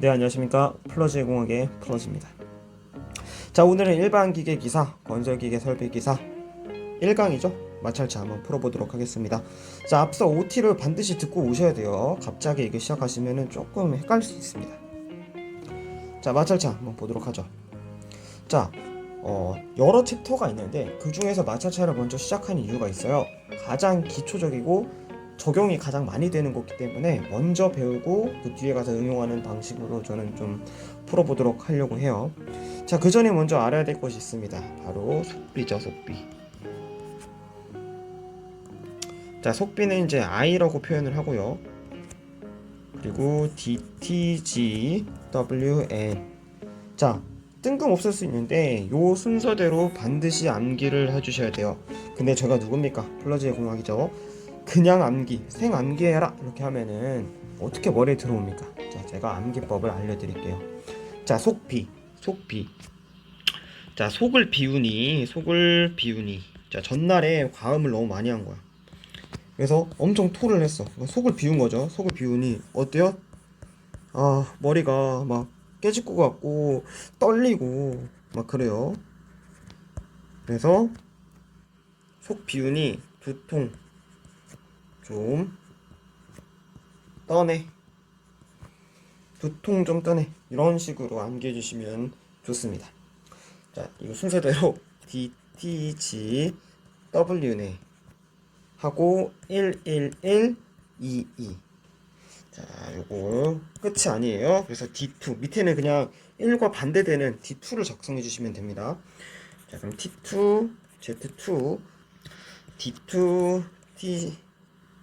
네 안녕하십니까. 플러지의 공학의 플러지입니다. 자 오늘은 일반 기계 기사 건설 기계 설비 기사 1강이죠. 마찰차 한번 풀어보도록 하겠습니다. 자 앞서 OT를 반드시 듣고 오셔야 돼요. 갑자기 이게 시작하시면 조금 헷갈릴 수 있습니다. 자 마찰차 한번 보도록 하죠. 자 어, 여러 챕터가 있는데 그 중에서 마찰차를 먼저 시작하는 이유가 있어요. 가장 기초적이고 적용이 가장 많이 되는 거기 때문에 먼저 배우고 그 뒤에 가서 응용하는 방식으로 저는 좀 풀어보도록 하려고 해요. 자, 그 전에 먼저 알아야 될 것이 있습니다. 바로 속비죠, 속비. 자, 속비는 이제 I라고 표현을 하고요. 그리고 DTG, WN. 자, 뜬금없을 수 있는데 요 순서대로 반드시 암기를 해주셔야 돼요. 근데 제가 누굽니까? 플러지의 공학이죠. 그냥 암기, 생 암기해라 이렇게 하면은 어떻게 머리에 들어옵니까? 자, 제가 암기법을 알려드릴게요. 자, 속비, 속비. 자, 속을 비우니, 속을 비우니. 자, 전날에 과음을 너무 많이 한 거야. 그래서 엄청 토를 했어. 속을 비운 거죠. 속을 비우니 어때요? 아, 머리가 막 깨질 것 같고 떨리고 막 그래요. 그래서 속 비우니 두통 좀 떠내. 두통 좀 떠내. 이런 식으로 암기해 주시면 좋습니다. 자 이거 순서대로 DTG W네. 하고 11122 자 요거 끝이 아니에요. 그래서 D2 밑에는 그냥 1과 반대되는 D2를 작성해 주시면 됩니다. 자 그럼 T2 Z2 D2 T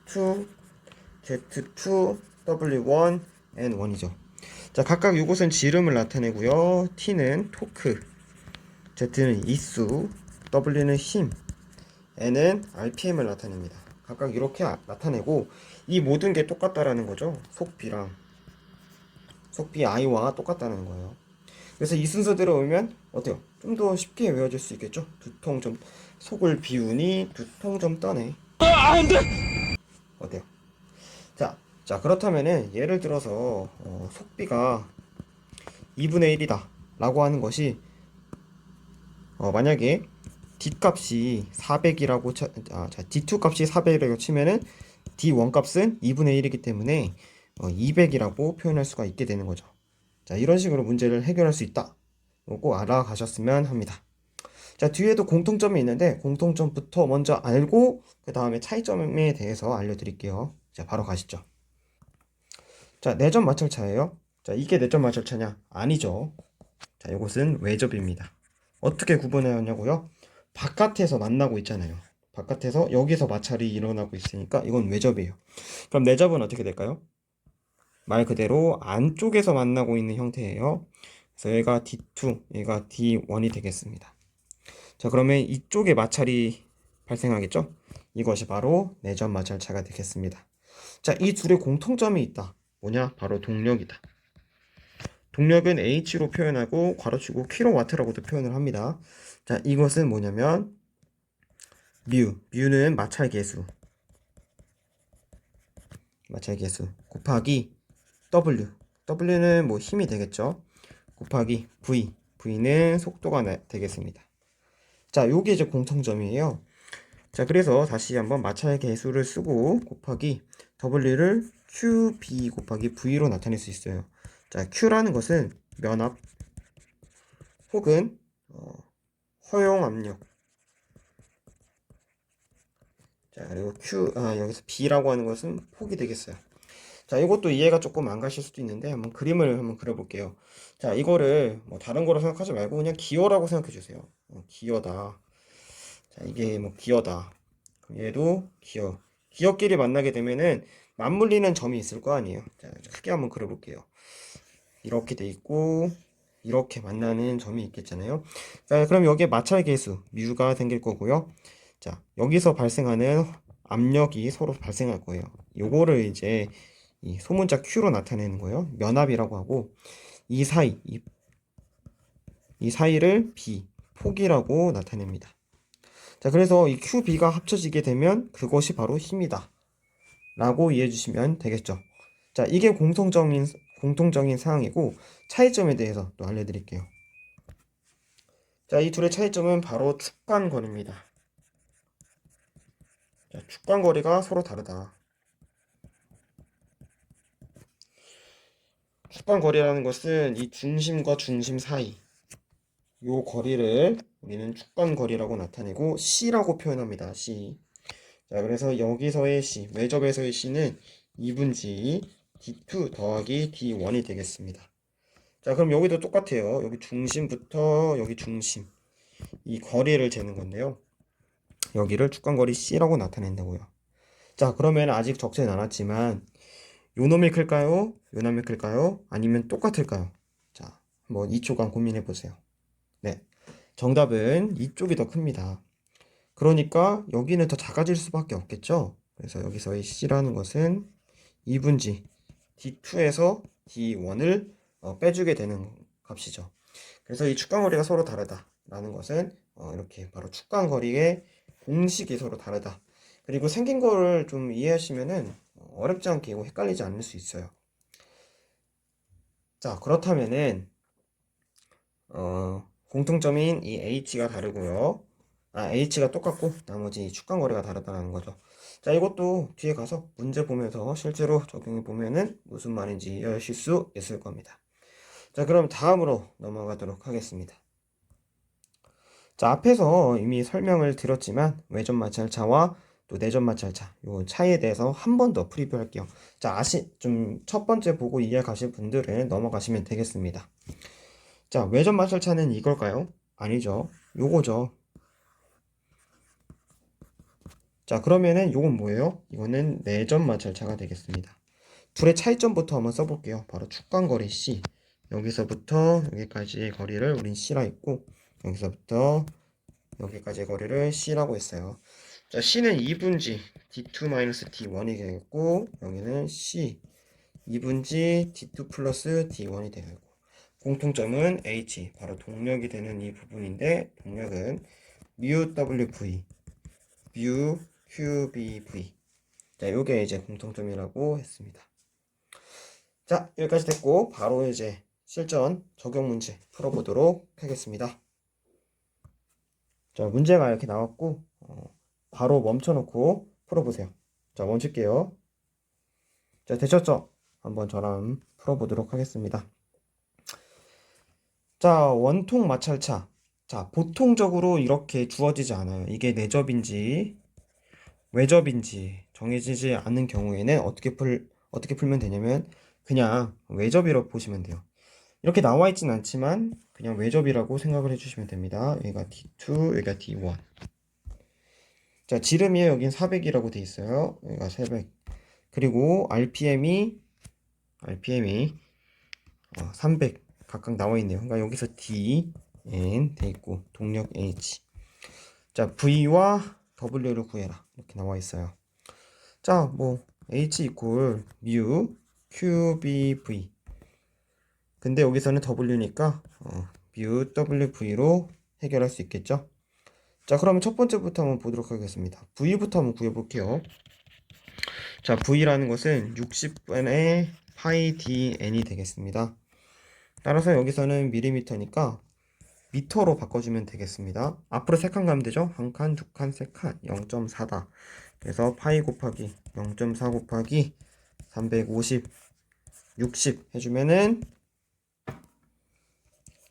2, Z2, W1, N1이죠. 자, 각각 이곳은 지름을 나타내고요. T는 토크, Z는 이수, W는 힘, N은 RPM을 나타냅니다. 각각 이렇게 아- 나타내고 이 모든 게 똑같다라는 거죠. 속비랑 속비 I와 똑같다는 거예요. 그래서 이 순서대로 오면 어때요? 좀 더 쉽게 외워질 수 있겠죠? 두통 좀 속을 비우니 두통 좀 떠내. 어때요? 자, 자 그렇다면은 예를 들어서 어, 속비가 2분의 1이다 라고 하는 것이 어, 만약에 뒷값이 400이라고 쳐, 아, 자, D2 값이 400이라고 치면은 D1 값은 2분의 1이기 때문에 어, 200이라고 표현할 수가 있게 되는 거죠. 자, 이런 식으로 문제를 해결할 수 있다. 꼭 알아가셨으면 합니다. 자, 뒤에도 공통점이 있는데 공통점부터 먼저 알고 그 다음에 차이점에 대해서 알려드릴게요. 자, 바로 가시죠. 자, 내접 마찰차예요. 자, 이게 내접 마찰차냐? 아니죠. 자, 이것은 외접입니다. 어떻게 구분하냐고요? 바깥에서 만나고 있잖아요. 바깥에서 여기서 마찰이 일어나고 있으니까 이건 외접이에요. 그럼 내접은 어떻게 될까요? 말 그대로 안쪽에서 만나고 있는 형태예요. 그래서 얘가 D2, 얘가 D1이 되겠습니다. 자, 그러면 이쪽에 마찰이 발생하겠죠? 이것이 바로 내전 마찰차가 되겠습니다. 자, 이 둘의 공통점이 있다. 뭐냐? 바로 동력이다. 동력은 H로 표현하고 괄호치고 킬로와트라고도 표현을 합니다. 자, 이것은 뭐냐면 뮤, 뮤는 마찰 계수. 마찰 계수 곱하기 W. W는 뭐 힘이 되겠죠? 곱하기 V. V는 속도가 나- 되겠습니다. 자, 요게 이제 공통점이에요. 자, 그래서 다시 한번 마찰 계수를 쓰고 곱하기 W를 QB 곱하기 V로 나타낼 수 있어요. 자, Q라는 것은 면압 혹은 어, 허용 압력. 자, 그리고 Q, 아, 여기서 B라고 하는 것은 폭이 되겠어요. 자, 이것도 이해가 조금 안 가실 수도 있는데 한번 그림을 한번 그려볼게요. 자, 이거를 뭐 다른 거로 생각하지 말고 그냥 기어라고 생각해 주세요. 어, 기어다. 자, 이게 뭐 기어다. 얘도 기어. 기어끼리 만나게 되면은 맞물리는 점이 있을 거 아니에요. 자, 크게 한번 그려볼게요. 이렇게 돼 있고 이렇게 만나는 점이 있겠잖아요. 자, 그럼 여기에 마찰 계수 뮤가 생길 거고요. 자, 여기서 발생하는 압력이 서로 발생할 거예요. 요거를 이제 이 소문자 Q로 나타내는 거예요. 면압이라고 하고 이 사이 이, 이 사이를 B 폭이라고 나타냅니다. 자, 그래서 이 QB가 합쳐지게 되면 그것이 바로 힘이다. 라고 이해해 주시면 되겠죠. 자, 이게 공통점인, 공통적인 사항이고 차이점에 대해서 또 알려드릴게요. 자, 이 둘의 차이점은 바로 축간 거리입니다. 자, 축간 거리가 서로 다르다. 축간거리라는 것은 이 중심과 중심 사이 요 거리를 우리는 축간 거리라고 나타내고 C라고 표현합니다. C. 자, 그래서 여기서의 C, 외접에서의 C는 2분지 D2 더하기 D1이 되겠습니다. 자, 그럼 여기도 똑같아요. 여기 중심부터 여기 중심. 이 거리를 재는 건데요. 여기를 축간거리 C라고 나타낸다고요. 자, 그러면 아직 적지는 않았지만 요 놈이 클까요? 요 놈이 클까요? 아니면 똑같을까요? 자, 한번 2초간 고민해 보세요. 네. 정답은 이쪽이 더 큽니다. 그러니까 여기는 더 작아질 수밖에 없겠죠? 그래서 여기서의 C라는 것은 2분지 D2에서 D1을 어, 빼주게 되는 값이죠. 그래서 이 축간거리가 서로 다르다라는 것은 어, 이렇게 바로 축간거리의 공식이 서로 다르다. 그리고 생긴 거를 좀 이해하시면은 어렵지 않게 이거 헷갈리지 않을 수 있어요. 자, 그렇다면은 어, 공통점인 이 h가 다르고요. 아, h가 똑같고 나머지 축간거리가 다르다는 거죠. 자, 이것도 뒤에 가서 문제 보면서 실제로 적용해 보면은 무슨 말인지 이해하실 수 있을 겁니다. 자, 그럼 다음으로 넘어가도록 하겠습니다. 자, 앞에서 이미 설명을 드렸지만 외전 마찰차와 또 내전 마찰차 요 차이에 대해서 한 번 더 프리뷰할게요. 자, 아시 좀 첫 번째 보고 이해 가실 분들은 넘어가시면 되겠습니다. 자, 외전 마찰차는 이걸까요? 아니죠. 요거죠. 자, 그러면은 요건 뭐예요? 이거는 내전 마찰차가 되겠습니다. 둘의 차이점부터 한번 써볼게요. 바로 축간거리 C. 여기서부터 여기까지의 거리를 우린 C라 했고, 여기서부터 여기까지의 거리를 C라고 했어요. 자, C는 2분지 D2-D1이 되겠고, 여기는 C 2분지 D2 플러스 D1이 되겠고, 공통점은 H, 바로 동력이 되는 이 부분인데, 동력은 mu WV, mu QBV. 자, 요게 이제 공통점이라고 했습니다. 자, 여기까지 됐고, 바로 이제 실전 적용 문제 풀어보도록 하겠습니다. 자, 문제가 이렇게 나왔고, 어, 바로 멈춰놓고 풀어보세요. 자, 멈출게요. 자, 되셨죠? 한번 저랑 풀어보도록 하겠습니다. 자, 원통 마찰차. 자, 보통적으로 이렇게 주어지지 않아요. 이게 내접인지 외접인지 정해지지 않은 경우에는 어떻게 풀, 어떻게 풀면 되냐면 그냥 외접이라고 보시면 돼요. 이렇게 나와 있진 않지만 그냥 외접이라고 생각을 해주시면 됩니다. 여기가 D2, 여기가 D1. 자, 지름이 여긴 400이라고 돼 있어요. 여기가 400. 그리고 RPM이 RPM이 어, 300 각각 나와 있네요. 그러니까 여기서 D, N 돼 있고 동력 H. 자, V와 W를 구해라. 이렇게 나와 있어요. 자, 뭐 H 이퀄 mu QBV. 근데 여기서는 W니까 어, mu WV로 해결할 수 있겠죠? 자, 그러면 첫 번째부터 한번 보도록 하겠습니다. V부터 한번 구해볼게요. 자, V라는 것은 60분의 파이 dn이 되겠습니다. 따라서 여기서는 밀리미터니까 미터로 바꿔주면 되겠습니다. 앞으로 세칸 가면 되죠? 한 칸, 두 칸, 세 칸, 0.4다. 그래서 파이 곱하기 0.4 곱하기 350, 60 해주면은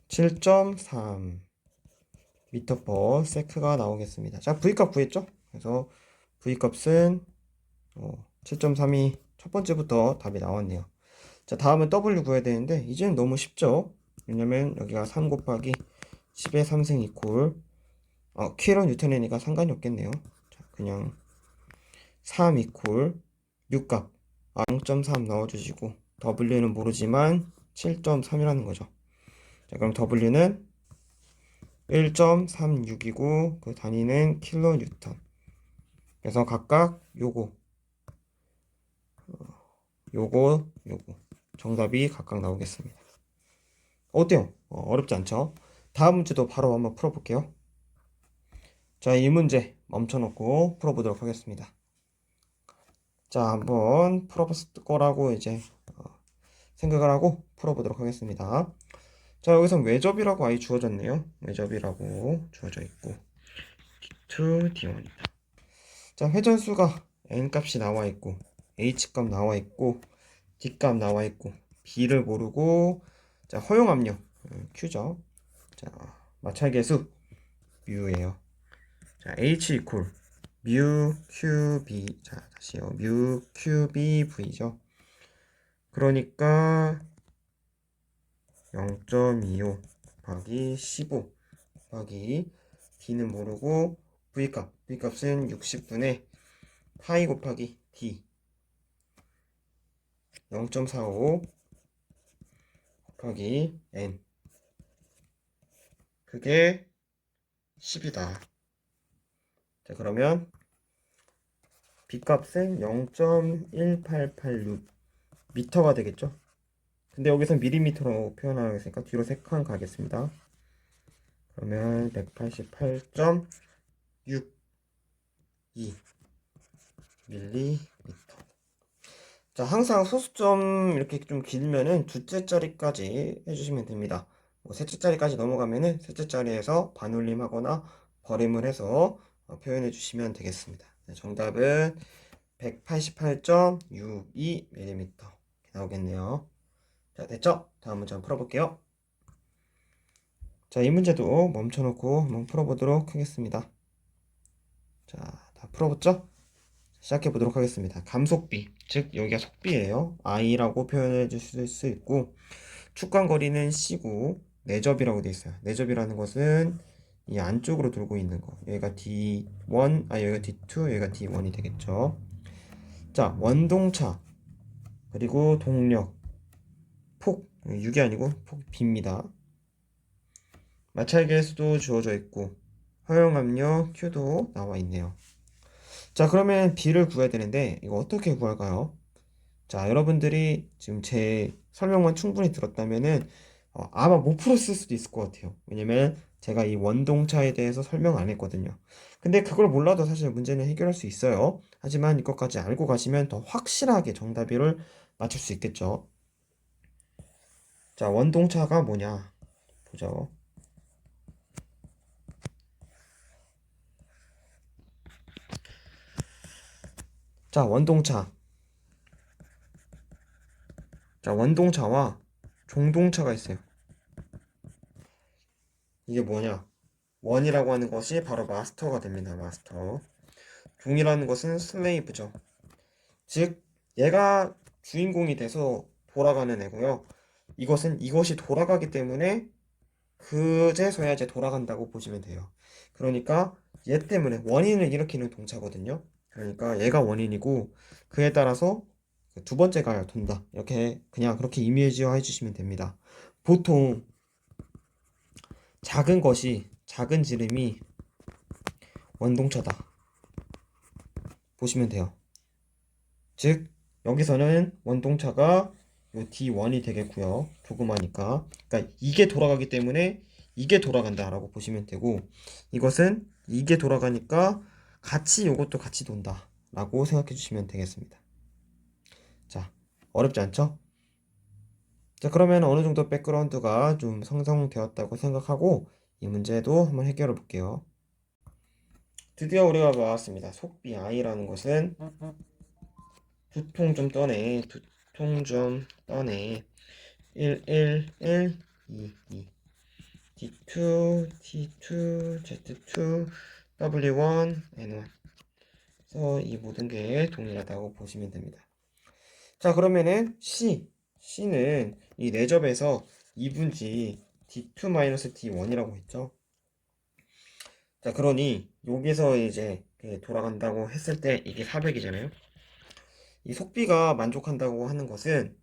7.3 미터 퍼 세크가 나오겠습니다. 자, V값 구했죠? 그래서 V값은 어, 7.3이 첫 번째부터 답이 나왔네요. 자, 다음은 W 구해야 되는데 이제는 너무 쉽죠? 왜냐면 여기가 3 곱하기 10의 3승 이퀄 어, 킬로 뉴턴이니까 상관이 없겠네요. 자, 그냥 3 이퀄 6값 0.3 넣어주시고 W는 모르지만 7.3이라는 거죠. 자, 그럼 W는 1.36이고 그 단위는 킬로 뉴턴. 그래서 각각 요거 어, 요거 요거 정답이 각각 나오겠습니다. 어때요? 어, 어렵지 않죠? 다음 문제도 바로 한번 풀어볼게요. 자, 이 문제 멈춰놓고 풀어보도록 하겠습니다. 자, 한번 풀어봤을 거라고 이제 어, 생각을 하고 풀어보도록 하겠습니다. 자, 여기서 외접이라고 아예 주어졌네요. 외접이라고 주어져 있고 D2, D1이다. 자, 회전수가 n 값이 나와 있고 h 값 나와 있고 d 값 나와 있고 b를 모르고 자, 허용 압력 음, q죠. 자, 마찰계수 뮤예요. 자, h 이퀄 뮤 qb 자, 다시요. 뮤 qb v죠. 그러니까 0.25 곱하기 15 곱하기 d는 모르고 v값 v값은 60분의 파이 곱하기 d 0.45 곱하기 n 그게 10이다. 자 그러면 b값은 0.1886 미터가 되겠죠? 근데 여기서 밀리미터로 표현하겠으니까 뒤로 3칸 가겠습니다. 그러면 188.62 밀리미터. 자, 항상 소수점 이렇게 좀 길면은 두째 자리까지 해주시면 됩니다. 뭐 셋째 자리까지 넘어가면은 셋째 자리에서 반올림 하거나 벌임을 해서 어, 표현해 주시면 되겠습니다. 네, 정답은 188.62mm 나오겠네요. 자, 됐죠? 다음 문제 한번 풀어볼게요. 자, 이 문제도 멈춰놓고 한번 풀어보도록 하겠습니다. 자, 다 풀어봤죠? 시작해 보도록 하겠습니다. 감속비, 즉 여기가 속비예요. i라고 표현해 주실 수 있고 축간 거리는 c고 내접이라고 되어 있어요. 내접이라는 것은 이 안쪽으로 돌고 있는 거. 여기가 D1, 아 여기가 D2, 여기가 D1이 되겠죠. 자, 원동차 그리고 동력, 폭 6이 아니고 폭 B입니다. 마찰 계수도 주어져 있고 허용 압력 Q도 나와 있네요. 자, 그러면 B를 구해야 되는데 이거 어떻게 구할까요? 자, 여러분들이 지금 제 설명만 충분히 들었다면은 어, 아마 못 풀었을 수도 있을 것 같아요. 왜냐면 제가 이 원동차에 대해서 설명 안 했거든요. 근데 그걸 몰라도 사실 문제는 해결할 수 있어요. 하지만 이것까지 알고 가시면 더 확실하게 정답을 맞출 수 있겠죠. 자, 원동차가 뭐냐? 보죠. 자, 원동차. 자, 원동차와 종동차가 있어요. 이게 뭐냐? 원이라고 하는 것이 바로 마스터가 됩니다. 마스터. 종이라는 것은 슬레이브죠. 즉, 얘가 주인공이 돼서 돌아가는 애고요. 이것은 이것이 돌아가기 때문에 그제서야 이제 돌아간다고 보시면 돼요. 그러니까 얘 때문에 원인을 일으키는 동차거든요. 그러니까 얘가 원인이고 그에 따라서 그두 번째가 돈다. 이렇게 그냥 그렇게 이미지화 해주시면 됩니다. 보통 작은 것이 작은 지름이 원동차다. 보시면 돼요. 즉 여기서는 원동차가 요 D1이 되겠고요. 조그마니까. 그러니까 이게 돌아가기 때문에 이게 돌아간다라고 보시면 되고 이것은 이게 돌아가니까 같이 요것도 같이 돈다라고 생각해 주시면 되겠습니다. 자, 어렵지 않죠? 자, 그러면 어느 정도 백그라운드가 좀 성성되었다고 생각하고 이 문제도 한번 해결해 볼게요. 드디어 우리가 나왔습니다. 속비 i라는 것은 두통 좀 떠내, 두 통 좀 떠내. 1, 1, 1, 2, 2. D2, T2, Z2, W1, N1. 그래서 이 모든 게 동일하다고 보시면 됩니다. 자, 그러면은 C. C는 이 내접에서 2분지 D2-D1이라고 했죠. 자, 그러니 여기서 이제 그 돌아간다고 했을 때 이게 400이잖아요. 이 속비가 만족한다고 하는 것은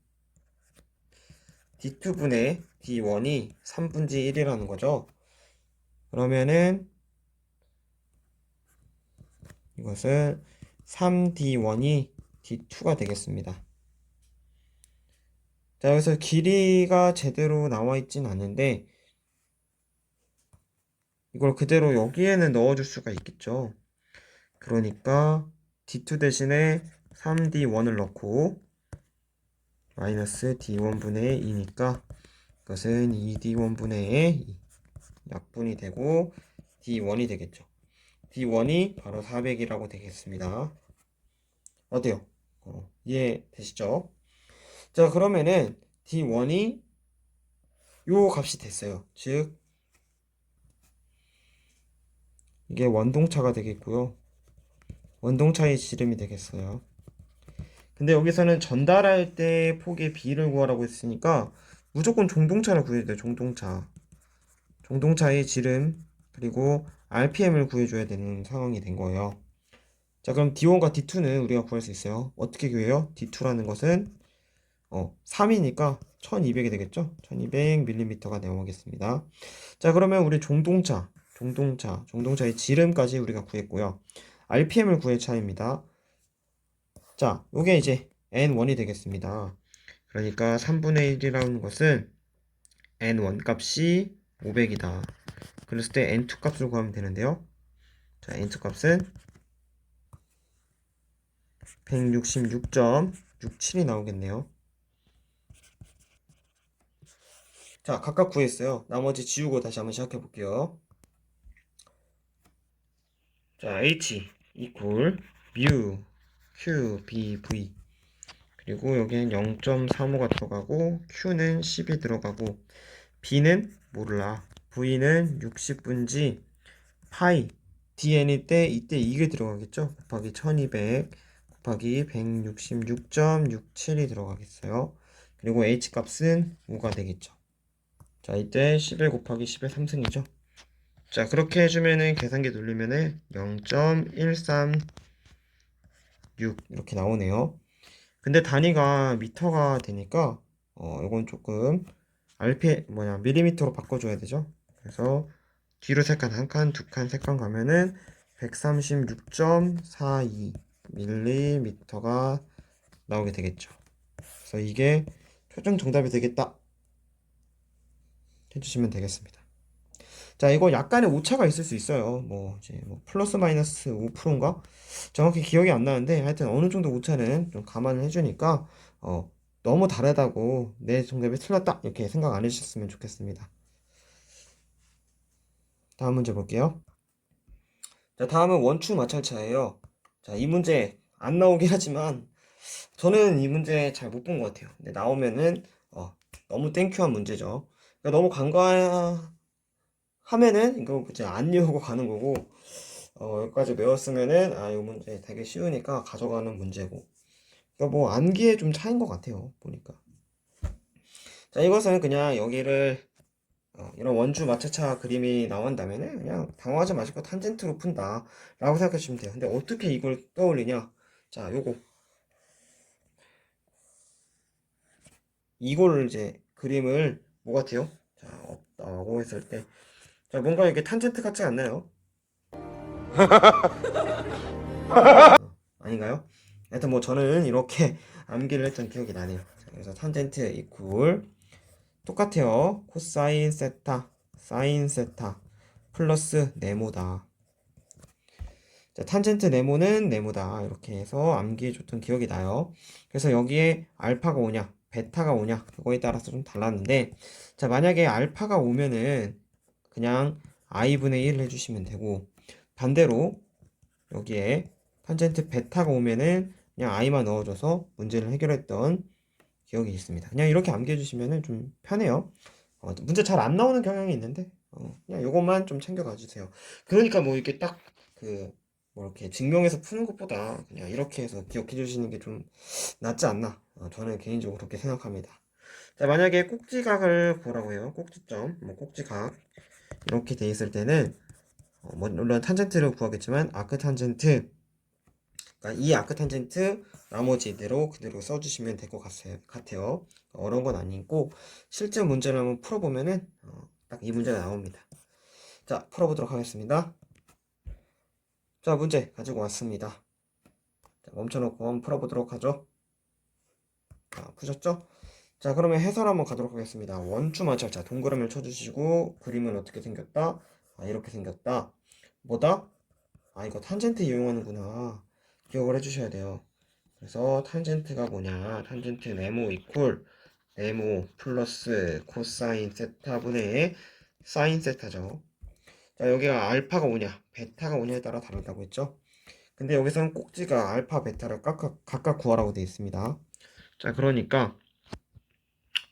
D2분의 D1이 3분지 1이라는 거죠. 그러면은 이것은 3D1이 D2가 되겠습니다. 자, 여기서 길이가 제대로 나와 있진 않은데 이걸 그대로 여기에는 넣어줄 수가 있겠죠. 그러니까 D2 대신에 3D1을 넣고 마이너스 D1분의 2니까 이것은 2D1분의 2 약분이 되고 D1이 되겠죠. D1이 바로 400이라고 되겠습니다. 어때요? 어, 이해되시죠? 자, 그러면은 D1이 요 값이 됐어요. 즉, 이게 원동차가 되겠고요. 원동차의 지름이 되겠어요. 근데 여기서는 전달할 때 폭의 비를 구하라고 했으니까 무조건 종동차를 구해야 돼요. 종동차. 종동차의 지름 그리고 RPM을 구해줘야 되는 상황이 된 거예요. 자, 그럼 D1과 D2는 우리가 구할 수 있어요. 어떻게 구해요? D2라는 것은 어, 3이니까 1200이 되겠죠? 1200mm가 나오겠습니다. 자, 그러면 우리 종동차, 종동차, 종동차의 지름까지 우리가 구했고요. RPM을 구할 차입니다. 자, 요게 이제 N1이 되겠습니다. 그러니까 3분의 1이라는 것은 N1 값이 500이다. 그랬을 때 N2 값을 구하면 되는데요. 자, N2 값은 166.67이 나오겠네요. 자, 각각 구했어요. 나머지 지우고 다시 한번 시작해 볼게요. 자, H equal mu q b v. 그리고 여기는 0.35가 들어가고 q는 10이 들어가고 b는 몰라. V는 60분지 파이. Dn일 때 이때 이게 들어가겠죠? 곱하기 1200 곱하기 166.67이 들어가겠어요. 그리고 h 값은 5가 되겠죠. 자 이때 11 곱하기 10의 3승이죠. 자 그렇게 해주면은 계산기 돌리면은 0.136 이렇게 나오네요 근데 단위가 미터가 되니까 어 이건 조금 RP 뭐냐 밀리미터로 바꿔줘야 되죠 그래서 뒤로 세 칸, 한 칸, 두 칸, 세 칸 가면은 136.42 밀리미터가 나오게 되겠죠. 그래서 이게 최종 정답이 되겠다. 해주시면 되겠습니다. 자, 이거 약간의 오차가 있을 수 있어요. 뭐, 이제 뭐 플러스 마이너스 5%인가? 정확히 기억이 안 나는데, 하여튼 어느 정도 오차는 좀 감안을 해주니까, 어, 너무 다르다고 내 정답이 틀렸다. 이렇게 생각 안 해주셨으면 좋겠습니다. 다음 문제 볼게요. 자, 다음은 원추 마찰차예요. 자, 이 문제 안 나오긴 하지만 저는 이 문제 잘 못 본 것 같아요. 근데 나오면은 어, 너무 땡큐한 문제죠. 그러니까 너무 간과 하면은 이거 이제 안 외우고 가는 거고 어, 여기까지 외웠으면은 아, 이 문제 되게 쉬우니까 가져가는 문제고. 그러니까 뭐 암기에 좀 차인 것 같아요. 보니까. 자, 이것은 그냥 여기를 어, 이런 원주 마차차 그림이 나온다면은 그냥 당황하지 마시고 탄젠트로 푼다 라고 생각해 주시면 돼요 근데 어떻게 이걸 떠올리냐 자 요거 이걸 이제 그림을 뭐 같아요 자 없다고 했을 때 자 뭔가 이게 탄젠트 같지 않나요 어, 아닌가요 하여튼 뭐 저는 이렇게 암기를 했던 기억이 나네요 자, 그래서 탄젠트 이퀄 똑같아요. 코사인 세타, 사인 세타 플러스 네모다. 자, 탄젠트 네모는 네모다. 이렇게 해서 암기해줬던 기억이 나요. 그래서 여기에 알파가 오냐, 베타가 오냐, 그거에 따라서 좀 달랐는데, 자, 만약에 알파가 오면은 그냥 i분의 1 해주시면 되고, 반대로 여기에 탄젠트 베타가 오면은 그냥 i만 넣어줘서 문제를 해결했던 기억이 있습니다. 그냥 이렇게 암기해 주시면 좀 편해요. 어, 문제 잘 안 나오는 경향이 있는데 어, 그냥 이것만 좀 챙겨가 주세요. 그러니까 뭐 이렇게 딱 그 뭐 이렇게 증명해서 푸는 것보다 그냥 이렇게 해서 기억해 주시는 게 좀 낫지 않나 어, 저는 개인적으로 그렇게 생각합니다. 자 만약에 꼭지각을 보라고 해요. 꼭지점, 뭐 꼭지각 이렇게 돼 있을 때는 어, 뭐 물론 탄젠트를 구하겠지만 아크 탄젠트 그러니까 이 아크 탄젠트 나머지대로 그대로 써주시면 될 것 같아요. 어려운 건 아니고 실제 문제를 한번 풀어보면은 어, 딱이 문제가 나옵니다. 자, 풀어보도록 하겠습니다. 자, 문제 가지고 왔습니다. 자, 멈춰놓고 한번 풀어보도록 하죠. 자, 푸셨죠? 자, 그러면 해설 한번 가도록 하겠습니다. 원추 마찰 자 동그라미를 쳐주시고 그림은 어떻게 생겼다? 아, 이렇게 생겼다. 뭐다? 아, 이거 탄젠트 이용하는구나. 기억을 해주셔야 돼요. 그래서 탄젠트가 뭐냐? 탄젠트 네모 이퀄 네모 플러스 코사인 세타분의 사인 세타죠. 자, 여기가 알파가 뭐냐? 베타가 뭐냐에 따라 다르다고 했죠. 근데 여기서는 꼭지가 알파, 베타를 각각, 각각 구하라고 되어 있습니다. 자, 그러니까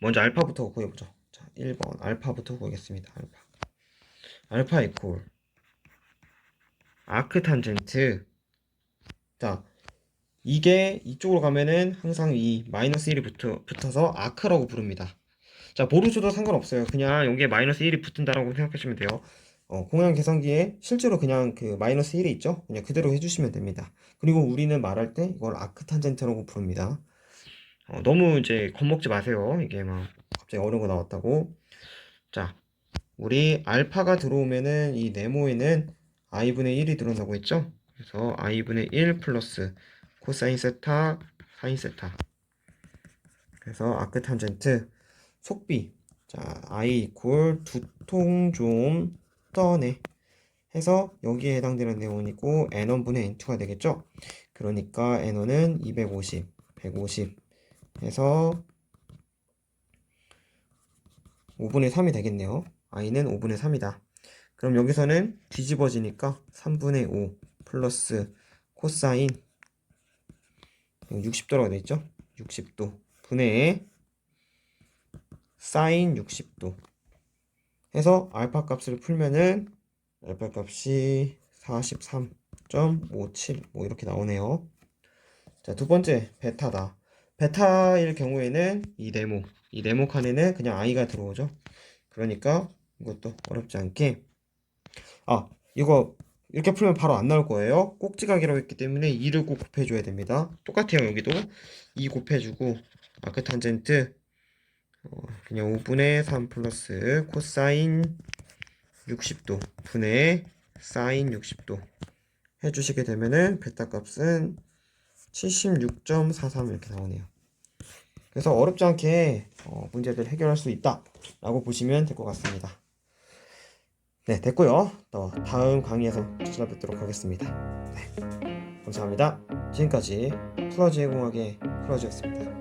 먼저 알파부터 구해보죠. 자, 1번 알파부터 구하겠습니다. 알파. 알파 이퀄 아크 탄젠트 자, 이게 이쪽으로 가면은 항상 이 마이너스 1이 붙어, 붙어서 아크라고 부릅니다. 자, 모르셔도 상관없어요. 그냥 여기에 마이너스 1이 붙은다라고 생각하시면 돼요. 어, 공양 계산기에 실제로 그냥 그 마이너스 1이 있죠? 그냥 그대로 해주시면 됩니다. 그리고 우리는 말할 때 이걸 아크 탄젠트라고 부릅니다. 어, 너무 이제 겁먹지 마세요. 이게 막 갑자기 어려운 거 나왔다고. 자, 우리 알파가 들어오면은 이 네모에는 i분의 1이 들어온다고 했죠? 그래서 i분의 1 플러스 코사인 세타, 사인 세타. 그래서 아크 탄젠트 속비. 자, i 이퀄 두통 좀 떠내. 해서 여기에 해당되는 내용이고 n1분의 n2가 되겠죠? 그러니까 n1은 250, 150 해서 5분의 3이 되겠네요. i는 5분의 3이다. 그럼 여기서는 뒤집어지니까 3분의 5 플러스 코사인 60도라고 되어 있죠? 60도 분의 사인 60도 해서 알파 값을 풀면은 알파 값이 43.57 뭐 이렇게 나오네요. 자, 두 번째 베타다. 베타일 경우에는 이 네모, 이 네모 칸에는 그냥 i가 들어오죠. 그러니까 이것도 어렵지 않게 아, 이거 이렇게 풀면 바로 안 나올 거예요. 꼭지각이라고 했기 때문에 2를 꼭 곱해줘야 됩니다. 똑같아요, 여기도. 2 곱해주고, 아크 탄젠트, 어, 그냥 5분의 3 플러스 코사인 60도 분의 사인 60도 해주시게 되면은 베타 값은 76.43 이렇게 나오네요. 그래서 어렵지 않게 어, 문제들 해결할 수 있다 라고 보시면 될 것 같습니다. 네, 됐고요. 또 다음 강의에서 찾아뵙도록 하겠습니다. 네, 감사합니다. 지금까지 플러지의 공학의 플러지였습니다.